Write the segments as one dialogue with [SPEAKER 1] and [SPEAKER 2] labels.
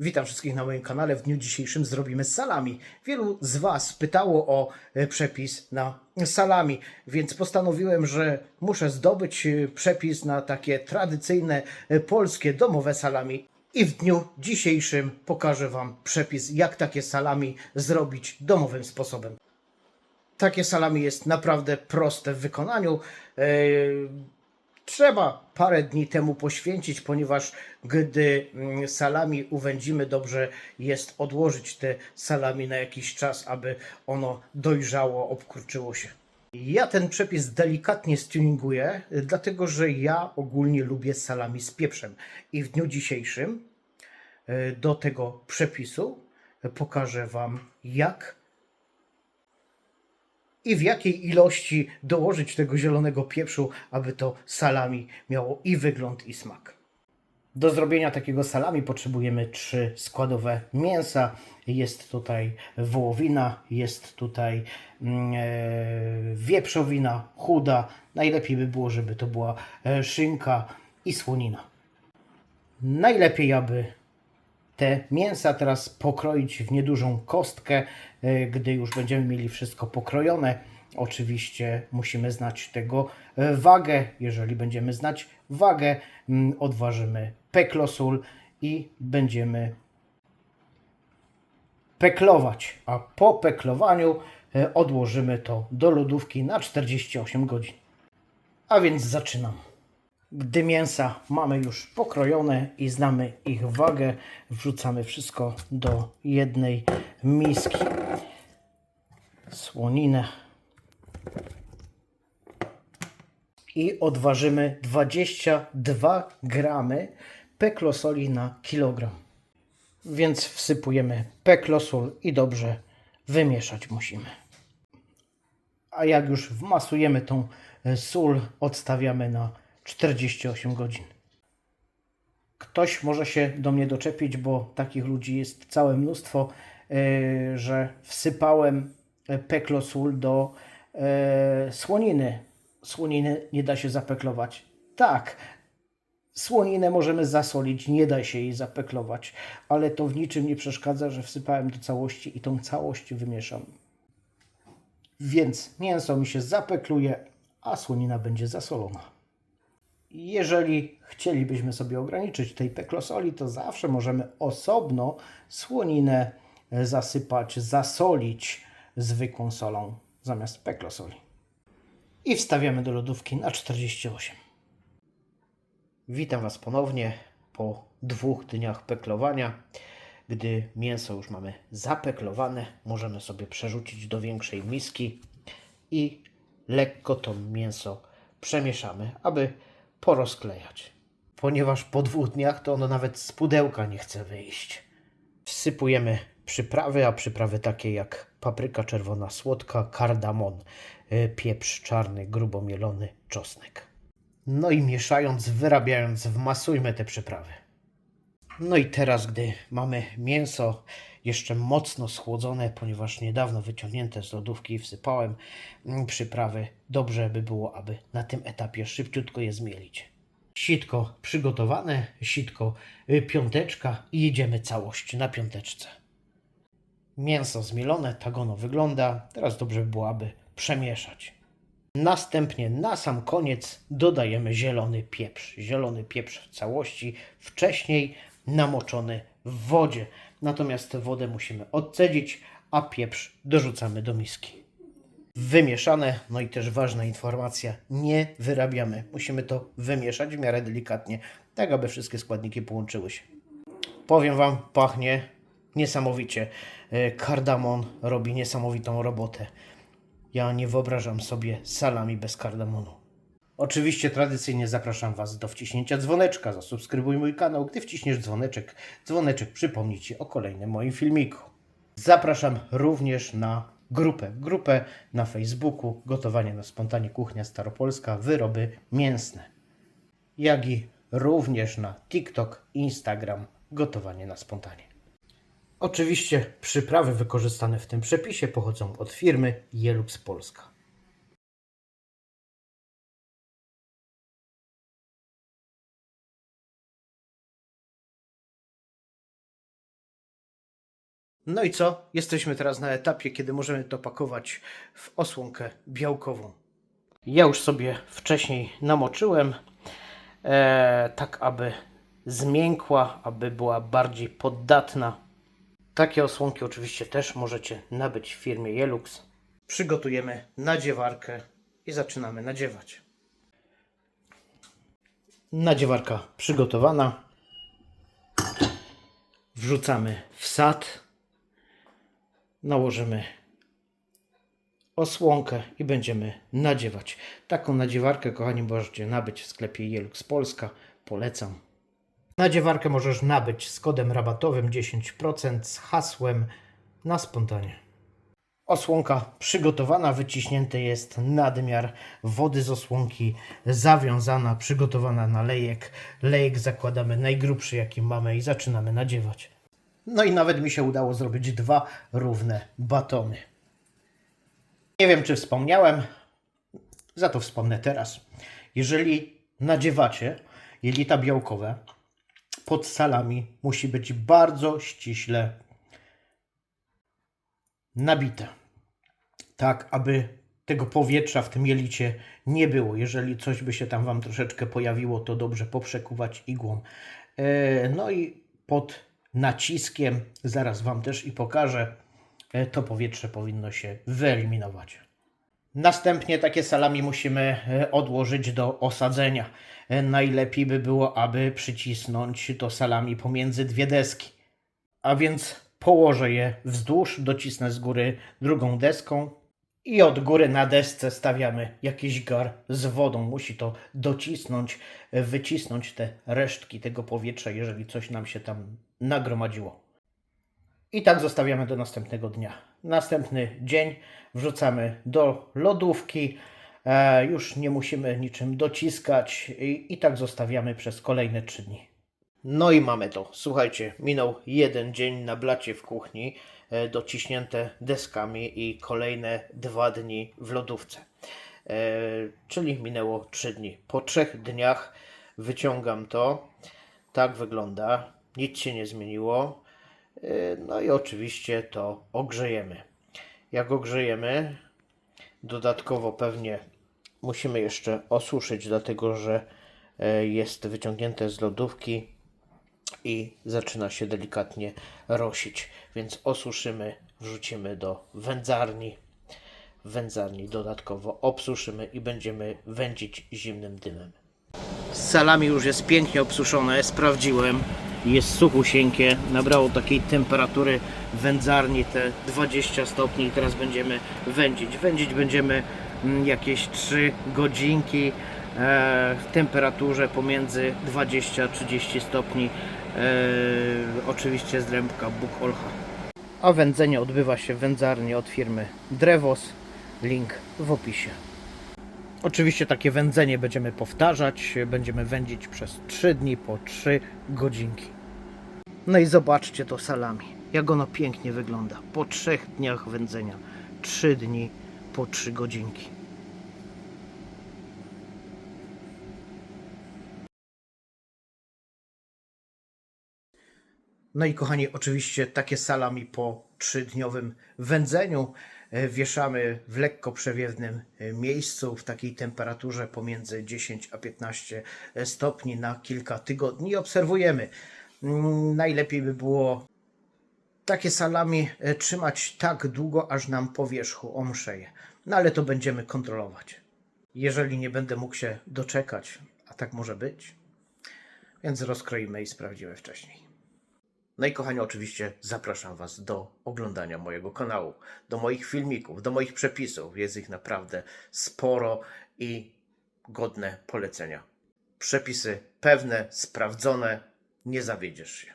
[SPEAKER 1] Witam wszystkich na moim kanale. W dniu dzisiejszym zrobimy salami. Wielu z Was pytało o e, przepis na salami, więc postanowiłem, że muszę zdobyć e, przepis na takie tradycyjne e, polskie domowe salami. I w dniu dzisiejszym pokażę Wam przepis, jak takie salami zrobić domowym sposobem. Takie salami jest naprawdę proste w wykonaniu. E, Trzeba parę dni temu poświęcić, ponieważ gdy mm, salami uwędzimy, dobrze jest odłożyć te salami na jakiś czas, aby ono dojrzało, obkurczyło się. Ja ten przepis delikatnie stuninguję, dlatego że ja ogólnie lubię salami z pieprzem. I w dniu dzisiejszym y, do tego przepisu pokażę Wam, jak i w jakiej ilości dołożyć tego zielonego pieprzu, aby to salami miało i wygląd, i smak. Do zrobienia takiego salami potrzebujemy trzy składowe mięsa. Jest tutaj wołowina, jest tutaj mm, e, wieprzowina chuda. Najlepiej by było, żeby to była e, szynka i słonina. Najlepiej, aby te mięsa teraz pokroić w niedużą kostkę, e, gdy już będziemy mieli wszystko pokrojone. Oczywiście musimy znać tego e, wagę. Jeżeli będziemy znać wagę, mm, odważymy peklosul i będziemy peklować. A po peklowaniu e, odłożymy to do lodówki na 48 godzin. A więc zaczynam. Gdy mięsa mamy już pokrojone i znamy ich wagę, wrzucamy wszystko do jednej miski. Słoninę. I odważymy 22 gramy peklosoli na kilogram. Więc wsypujemy peklosol i dobrze wymieszać musimy. A jak już wmasujemy tą sól, odstawiamy na 48 godzin. Ktoś może się do mnie doczepić, bo takich ludzi jest całe mnóstwo, e, że wsypałem e, peklosól do e, słoniny. Słoniny nie da się zapeklować. Tak, słoninę możemy zasolić, nie da się jej zapeklować, ale to w niczym nie przeszkadza, że wsypałem do całości i tą całość wymieszam. Więc mięso mi się zapekluje, a słonina będzie zasolona. Jeżeli chcielibyśmy sobie ograniczyć tej peklosoli, to zawsze możemy osobno słoninę zasypać, zasolić zwykłą solą zamiast peklosoli. I wstawiamy do lodówki na 48. Witam Was ponownie po dwóch dniach peklowania. Gdy mięso już mamy zapeklowane, możemy sobie przerzucić do większej miski i lekko to mięso przemieszamy, aby porozklejać. Ponieważ po dwóch dniach to ono nawet z pudełka nie chce wyjść. Wsypujemy przyprawy, a przyprawy takie jak papryka czerwona słodka, kardamon, y, pieprz czarny, grubo mielony, czosnek. No i mieszając, wyrabiając, wmasujmy te przyprawy. No i teraz, gdy mamy mięso jeszcze mocno schłodzone, ponieważ niedawno wyciągnięte z lodówki wsypałem mm, przyprawy, dobrze by było, aby na tym etapie szybciutko je zmielić. Sitko przygotowane, sitko y, piąteczka i jedziemy całość na piąteczce. Mięso zmielone, tak ono wygląda. Teraz dobrze by było, aby przemieszać. Następnie na sam koniec dodajemy zielony pieprz. Zielony pieprz w całości, wcześniej namoczony w wodzie. Natomiast wodę musimy odcedzić, a pieprz dorzucamy do miski. Wymieszane, no i też ważna informacja, nie wyrabiamy. Musimy to wymieszać w miarę delikatnie, tak aby wszystkie składniki połączyły się. Powiem Wam, pachnie niesamowicie. E, Kardamon robi niesamowitą robotę. Ja nie wyobrażam sobie salami bez kardamonu. Oczywiście tradycyjnie zapraszam Was do wciśnięcia dzwoneczka. Zasubskrybuj mój kanał. Gdy wciśniesz dzwoneczek, dzwoneczek przypomni Ci o kolejnym moim filmiku. Zapraszam również na grupę. Grupę na Facebooku Gotowanie na spontanie Kuchnia Staropolska Wyroby mięsne. Jak i również na TikTok, Instagram Gotowanie na spontanie. Oczywiście przyprawy wykorzystane w tym przepisie pochodzą od firmy Jelux Polska. No i co? Jesteśmy teraz na etapie, kiedy możemy to pakować w osłonkę białkową. Ja już sobie wcześniej namoczyłem, e, tak aby zmiękła, aby była bardziej poddatna. Takie osłonki oczywiście też możecie nabyć w firmie Jelux. Przygotujemy nadziewarkę i zaczynamy nadziewać. Nadziewarka przygotowana. Wrzucamy w sad. Nałożymy osłonkę i będziemy nadziewać. Taką nadziewarkę, kochani, możecie nabyć w sklepie Jelux Polska. Polecam. Nadziewarkę możesz nabyć z kodem rabatowym 10% z hasłem na spontanie. Osłonka przygotowana, wyciśnięty jest nadmiar wody z osłonki, zawiązana, przygotowana na lejek. Lejek zakładamy najgrubszy jaki mamy i zaczynamy nadziewać. No i nawet mi się udało zrobić dwa równe batony. Nie wiem, czy wspomniałem, za to wspomnę teraz. Jeżeli nadziewacie jelita białkowe, pod salami musi być bardzo ściśle nabite. Tak, aby tego powietrza w tym jelicie nie było. Jeżeli coś by się tam Wam troszeczkę pojawiło, to dobrze poprzekuwać igłą. E, No i pod naciskiem, zaraz Wam też i pokażę, e, to powietrze powinno się wyeliminować. Następnie takie salami musimy e, odłożyć do osadzenia. E, Najlepiej by było, aby przycisnąć to salami pomiędzy dwie deski. A więc położę je wzdłuż, docisnę z góry drugą deską i od góry na desce stawiamy jakiś gar z wodą. Musi to docisnąć, wycisnąć te resztki tego powietrza, jeżeli coś nam się tam nagromadziło. I tak zostawiamy do następnego dnia. Następny dzień wrzucamy do lodówki. E, już nie musimy niczym dociskać i, i tak zostawiamy przez kolejne trzy dni. No i mamy to. Słuchajcie, minął jeden dzień na blacie w kuchni, e, dociśnięte deskami i kolejne dwa dni w lodówce. E, czyli minęło trzy dni. Po trzech dniach wyciągam to. Tak wygląda. Nic się nie zmieniło. E, No i oczywiście to ogrzejemy. Jak ogrzejemy, dodatkowo pewnie musimy jeszcze osuszyć, dlatego że e, jest wyciągnięte z lodówki i zaczyna się delikatnie rosić. Więc osuszymy, wrzucimy do wędzarni. W wędzarni dodatkowo obsuszymy i będziemy wędzić zimnym dymem. Salami już jest pięknie obsuszone, sprawdziłem. Jest suchusieńkie, nabrało takiej temperatury wędzarni te 20 stopni i teraz będziemy wędzić. Wędzić będziemy mm, jakieś 3 godzinki e, w temperaturze pomiędzy 20 a 30 stopni. E, oczywiście z rębka Bóg Olcha. A wędzenie odbywa się w wędzarni od firmy Drewos. Link w opisie. Oczywiście takie wędzenie będziemy powtarzać, będziemy wędzić przez 3 dni po 3 godzinki. No i zobaczcie to salami, jak ono pięknie wygląda. Po 3 dniach wędzenia, 3 dni po 3 godzinki. No i kochani, oczywiście takie salami po trzydniowym wędzeniu e, wieszamy w lekko przewiewnym e, miejscu w takiej temperaturze pomiędzy 10 a 15 stopni na kilka tygodni i obserwujemy. Mm, Najlepiej by było takie salami e, trzymać tak długo, aż nam po wierzchu omszeje. No ale to będziemy kontrolować. Jeżeli nie będę mógł się doczekać, a tak może być, więc rozkroimy i sprawdzimy wcześniej. No i kochani, oczywiście zapraszam Was do oglądania mojego kanału, do moich filmików, do moich przepisów. Jest ich naprawdę sporo i godne polecenia. Przepisy pewne, sprawdzone, nie zawiedziesz się.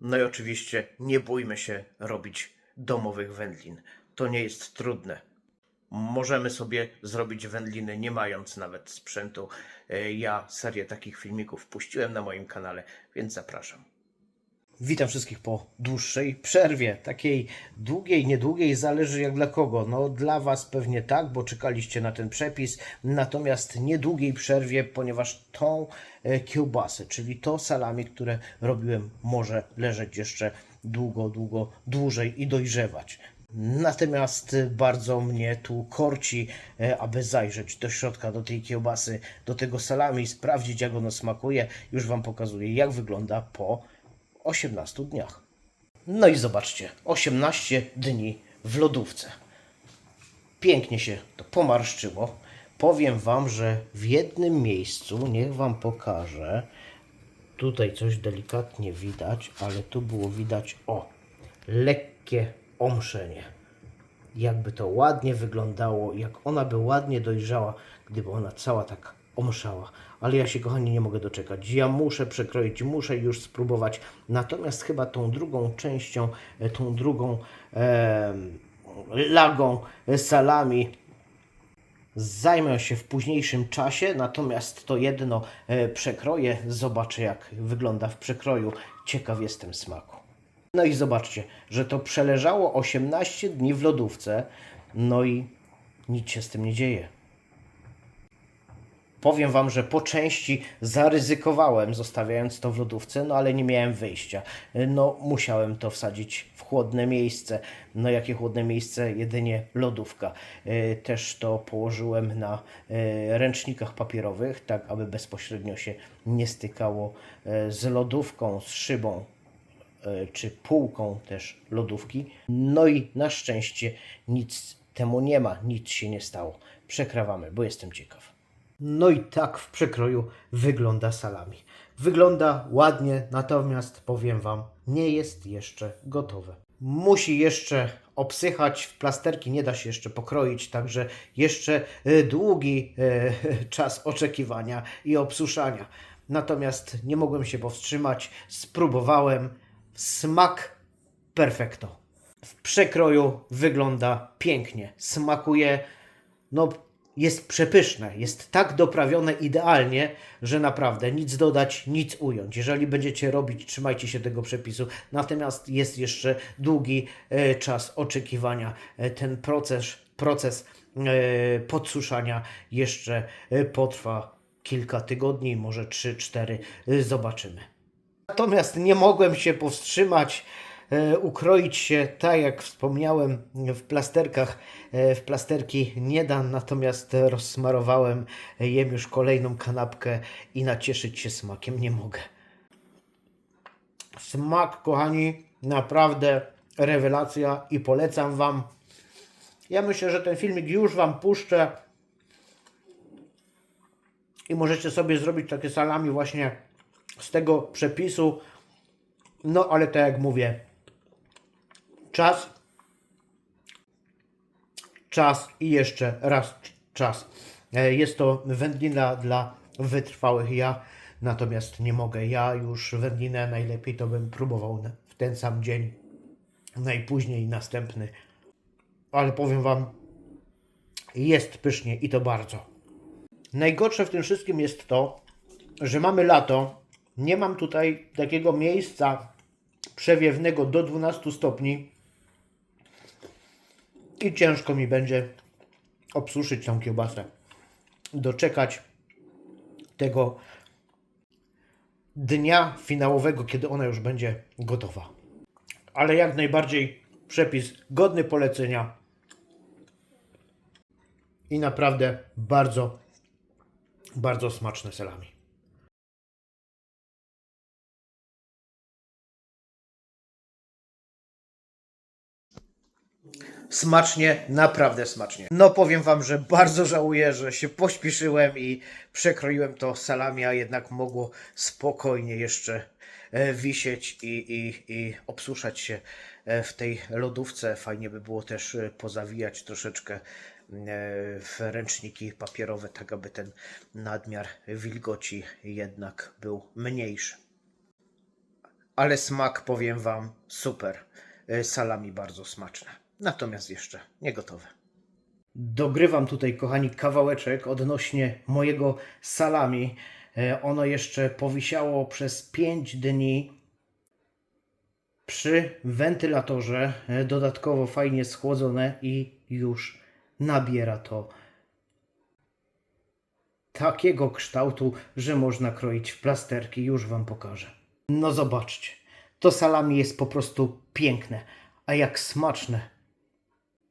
[SPEAKER 1] No i oczywiście nie bójmy się robić domowych wędlin. To nie jest trudne. Możemy sobie zrobić wędliny nie mając nawet sprzętu. E, Ja serię takich filmików puściłem na moim kanale, więc zapraszam. Witam wszystkich po dłuższej przerwie. Takiej długiej, niedługiej, zależy jak dla kogo. No dla Was pewnie tak, bo czekaliście na ten przepis. Natomiast niedługiej przerwie, ponieważ tą e, kiełbasę, czyli to salami, które robiłem, może leżeć jeszcze długo, długo dłużej i dojrzewać. Natomiast bardzo mnie tu korci, e, aby zajrzeć do środka, do tej kiełbasy, do tego salami, sprawdzić jak ono smakuje. Już Wam pokazuję, jak wygląda po 18 dniach. No i zobaczcie, 18 dni w lodówce. Pięknie się to pomarszczyło. Powiem Wam, że w jednym miejscu, niech Wam pokażę, tutaj coś delikatnie widać, ale tu było widać, o, lekkie omszenie. Jakby to ładnie wyglądało, jak ona by ładnie dojrzała, gdyby ona cała tak omszała. Ale ja się, kochani, nie mogę doczekać. Ja muszę przekroić, muszę już spróbować. Natomiast chyba tą drugą częścią, e, tą drugą e, lagą salami zajmę się w późniejszym czasie, natomiast to jedno e, przekroję, zobaczę jak wygląda w przekroju. Ciekaw jestem smaku. No i zobaczcie, że to przeleżało 18 dni w lodówce, no i nic się z tym nie dzieje. Powiem Wam, że po części zaryzykowałem, zostawiając to w lodówce, no ale nie miałem wyjścia. No, musiałem to wsadzić w chłodne miejsce. No, jakie chłodne miejsce? Jedynie lodówka. E, Też to położyłem na e, ręcznikach papierowych, tak aby bezpośrednio się nie stykało e, z lodówką, z szybą czy półką też lodówki. No i na szczęście nic temu nie ma, nic się nie stało. Przekrawamy, bo jestem ciekaw. No i tak w przekroju wygląda salami. Wygląda ładnie, natomiast powiem Wam, nie jest jeszcze gotowe. Musi jeszcze obsychać, w plasterki nie da się jeszcze pokroić, także jeszcze e, długi e, czas oczekiwania i obsuszania. Natomiast nie mogłem się powstrzymać, spróbowałem. Smak perfekto. W przekroju wygląda pięknie, smakuje, no jest przepyszne, jest tak doprawione idealnie, że naprawdę nic dodać, nic ująć. Jeżeli będziecie robić, trzymajcie się tego przepisu. Natomiast jest jeszcze długi e, czas oczekiwania. E, ten proces, proces e, podsuszania jeszcze potrwa kilka tygodni, może 3-4, e, zobaczymy. Natomiast nie mogłem się powstrzymać, ukroić się, tak jak wspomniałem, w plasterkach. E, w plasterki nie dam, natomiast rozsmarowałem, e, jem już kolejną kanapkę i nacieszyć się smakiem nie mogę. Smak, kochani, naprawdę rewelacja i polecam Wam. Ja myślę, że ten filmik już Wam puszczę i możecie sobie zrobić takie salami właśnie z tego przepisu. No ale tak jak mówię, czas, czas i jeszcze raz czas. E, Jest to wędlina dla wytrwałych. Ja natomiast nie mogę. Ja już wędlinę najlepiej to bym próbował w ten sam dzień, najpóźniej następny. Ale powiem Wam, jest pysznie i to bardzo. Najgorsze w tym wszystkim jest to, że mamy lato. Nie mam tutaj takiego miejsca przewiewnego do 12 stopni. I ciężko mi będzie obsuszyć tą kiełbasę. Doczekać tego dnia finałowego, kiedy ona już będzie gotowa. Ale jak najbardziej przepis godny polecenia. I naprawdę bardzo, bardzo smaczne salami. Smacznie, naprawdę smacznie. No powiem wam, że bardzo żałuję, że się pośpieszyłem i przekroiłem to salami, a jednak mogło spokojnie jeszcze e, wisieć i, i, i obsuszać się e, w tej lodówce. Fajnie by było też e, pozawijać troszeczkę w ręczniki papierowe, tak aby ten nadmiar wilgoci jednak był mniejszy. Ale smak, powiem Wam, super. Salami bardzo smaczne. Natomiast jeszcze nie gotowe. Dogrywam tutaj, kochani, kawałeczek odnośnie mojego salami. E, Ono jeszcze powisiało przez 5 dni przy wentylatorze. e, Dodatkowo fajnie schłodzone i już nabiera to takiego kształtu, że można kroić w plasterki. Już Wam pokażę. No zobaczcie. To salami jest po prostu piękne, a jak smaczne.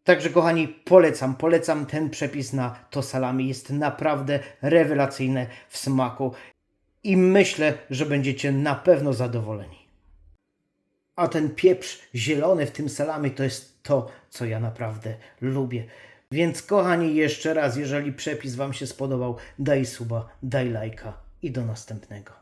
[SPEAKER 1] Także kochani, polecam, polecam ten przepis na to salami. Jest naprawdę rewelacyjne w smaku i myślę, że będziecie na pewno zadowoleni. A ten pieprz zielony w tym salami to jest to, co ja naprawdę lubię. Więc kochani, jeszcze raz, jeżeli przepis Wam się spodobał, daj suba, daj lajka i do następnego.